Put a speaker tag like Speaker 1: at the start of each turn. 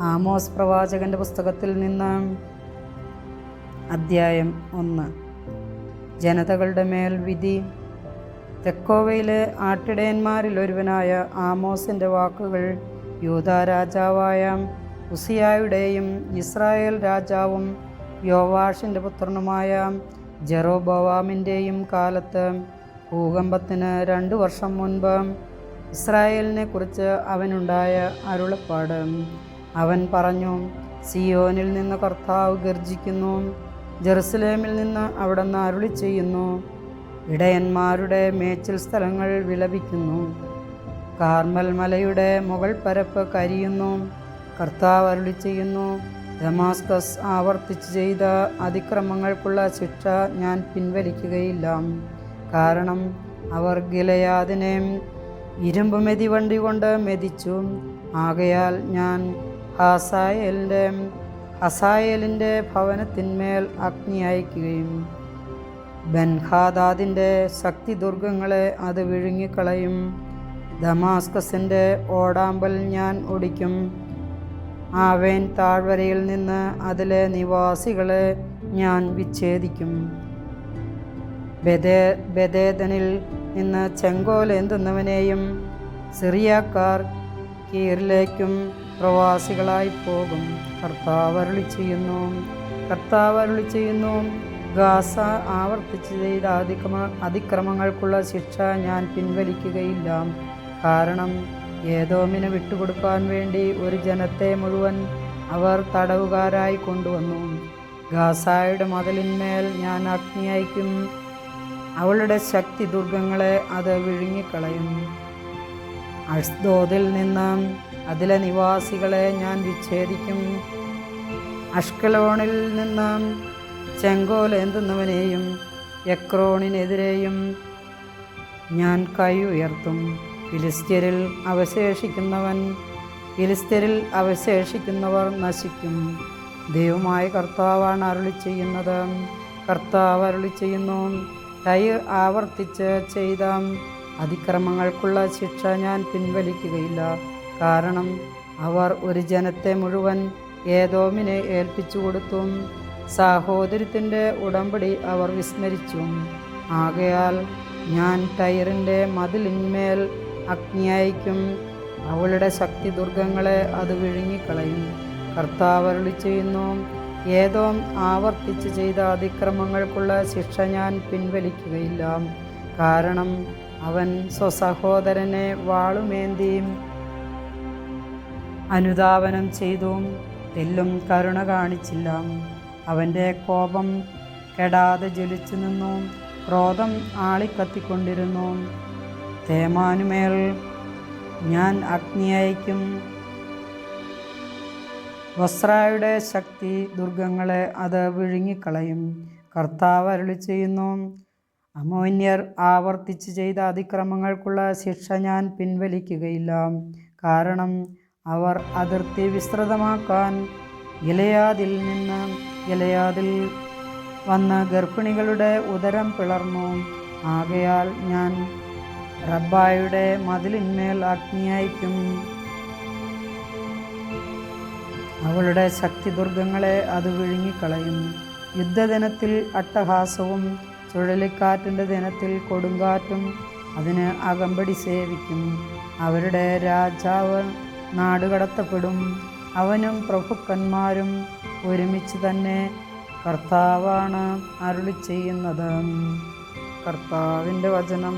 Speaker 1: Amos പ്രവാചകന്റെ പുസ്തകത്തിൽ നിന്ന്. അദ്ധ്യായം ഒന്ന്. ജനതകളുടെ മേൽ വിധി. തെക്കോവയിലെ ആട്ടിടയന്മാരിൽ ഒരുവനായ ആമോസിന്റെ വാക്കുകൾ യൂത രാജാവായ ഉസിയായുടെയും ഇസ്രായേൽ രാജാവും യോവാഷിന്റെ പുത്രനുമായ ജെറോബവാമിന്റെയും കാലത്ത് ഭൂകമ്പത്തിന് രണ്ട് വർഷം മുൻപ് ഇസ്രായേലിനെ കുറിച്ച് അവനുണ്ടായ അരുളപ്പാട്. അവൻ പറഞ്ഞു സിയോനിൽ നിന്ന് കർത്താവ് ഗർജിക്കുന്നു ജെറുസലേമിൽ നിന്ന് അവിടുന്ന് അരുളി ചെയ്യുന്നു. ഇടയന്മാരുടെ മേച്ചിൽ സ്ഥലങ്ങൾ വിലപിക്കുന്നു കാർമൽ മലയുടെ മുകൾ പരപ്പ് കരിയുന്നു. കർത്താവ് അരുളി ചെയ്യുന്നു ദമാസ്കസ് ആവർത്തിച്ച് ചെയ്ത അതിക്രമങ്ങൾക്കുള്ള ശിക്ഷ ഞാൻ പിൻവലിക്കുകയില്ല. കാരണം അവർ ഗിലയാദിനെ ഇരുമ്പ് മെതിവണ്ടി കൊണ്ട് മെതിച്ചു. ആകയാൽ ഞാൻ ഹസായേലിന്റെ ഹസായേലിന്റെ ഭവനത്തിന്മേൽ അഗ്നി അയക്കുകയും ബൻഹാദാദിന്റെ ശക്തി ദുർഗങ്ങളെ അത് വിഴുങ്ങിക്കളയും. ദമാസ്കസിന്റെ ഓടാമ്പൽ ഞാൻ ഒടിക്കും ആവേൻ താഴ്വരയിൽ നിന്ന് അതിലെ നിവാസികളെ ഞാൻ വിച്ഛേദിക്കും. ബദേ ബദേദനിൽ നിന്ന് ചെങ്കോലേന്തുന്നവനെയും സിറിയക്കാർ കീറിലേക്കും. പ്രവാസികളായി പോകും. കർത്താവ് അരുളി ചെയ്യുന്നു. കർത്താവ് അരുളി ചെയ്യുന്നു. ഗാസ ആവർത്തിച്ച് ചെയ്ത അതിക്രമ അതിക്രമങ്ങൾക്കുള്ള ശിക്ഷ ഞാൻ പിൻവലിക്കുകയില്ല. കാരണം ഏതോമിന് വിട്ടുകൊടുക്കാൻ വേണ്ടി ഒരു ജനത്തെ മുഴുവൻ അവർ തടവുകാരായി കൊണ്ടുവന്നു. ഗാസായുടെ മതിലിന്മേൽ ഞാൻ അഗ്നി അവളുടെ ശക്തി ദുർഗങ്ങളെ അത് വിഴുങ്ങിക്കളയും. അഷ്ദോദിൽ നിന്ന് അതിലെ നിവാസികളെ ഞാൻ വിച്ഛേദിക്കും. അഷ്കലോണിൽ നിന്ന് ചെങ്കോലേന്തുന്നവനെയും എക്രോണിനെതിരെയും ഞാൻ കൈ ഉയർത്തും. ഫിലിസ്ത്യരിൽ അവശേഷിക്കുന്നവൻ ഫിലിസ്ത്യരിൽ അവശേഷിക്കുന്നവർ നശിക്കും. ദൈവമായ കർത്താവാണ് അരുളി ചെയ്യുന്നത്. കർത്താവ് അരുളി ചെയ്യുന്നു. ടൈർ ആവർത്തിച്ച് ചെയ്ത അതിക്രമങ്ങൾക്കുള്ള ശിക്ഷ ഞാൻ പിൻവലിക്കുകയില്ല. കാരണം അവർ ഒരു ജനത്തെ മുഴുവൻ ഏതോമിനെ ഏൽപ്പിച്ചു കൊടുത്തു സാഹോദര്യത്തിന്റെ ഉടമ്പടി അവർ വിസ്മരിച്ചു. ആകയാൽ ഞാൻ ടൈറിന്റെ മതിലിന്മേൽ അഗ്നിയായിക്കും അവളുടെ ശക്തി ദുർഗങ്ങളെ അത് വിഴുങ്ങിക്കളയും. കർത്താവരുളി ചെയ്യുന്നു ഏതോ ആവർത്തിച്ച് ചെയ്ത അതിക്രമങ്ങൾക്കുള്ള ശിക്ഷ ഞാൻ പിൻവലിക്കുകയില്ല. കാരണം അവൻ സ്വസഹോദരനെ വാളുമേന്തിയും അനുധാവനം ചെയ്തും തെല്ലും കരുണ കാണിച്ചില്ല. അവന്റെ കോപം കെടാതെ ജ്വലിച്ചു നിന്നു. ക്രോധം ആളിക്കത്തിക്കൊണ്ടിരുന്നു. തേമാനുമേൽ ഞാൻ അഗ്നി അയക്കും വസ്രായുടെ ശക്തി ദുർഗങ്ങളെ അത് വിഴുങ്ങിക്കളയും. കർത്താവ് അരുളി ചെയ്യുന്നു അമോന്യർ ആവർത്തിച്ച് ചെയ്ത അതിക്രമങ്ങൾക്കുള്ള ശിക്ഷ ഞാൻ പിൻവലിക്കുകയില്ല. കാരണം അവർ അതിർത്തി വിസ്തൃതമാക്കാൻ ഇലയാതിൽ നിന്ന് ഇലയാതിൽ വന്ന ഗർഭിണികളുടെ ഉദരം പിളർന്നു. ആകയാൽ ഞാൻ റബ്ബായുടെ മതിലിന്മേൽ അഗ്നിയായിക്കും അവളുടെ ശക്തി ദുർഗങ്ങളെ അത് വിഴുങ്ങിക്കളയും. യുദ്ധദിനത്തിൽ അട്ടഹാസവും ചുഴലിക്കാറ്റിന്റെ ദിനത്തിൽ കൊടുങ്കാറ്റും അതിന് അകമ്പടി സേവിക്കും. അവരുടെ രാജാവ് നാടുകടത്തപ്പെടും അവനും പ്രഭുക്കന്മാരും ഒരുമിച്ച് തന്നെ കർത്താവാണ് അരുളി ചെയ്യുന്നത് കർത്താവിന്റെ വചനം.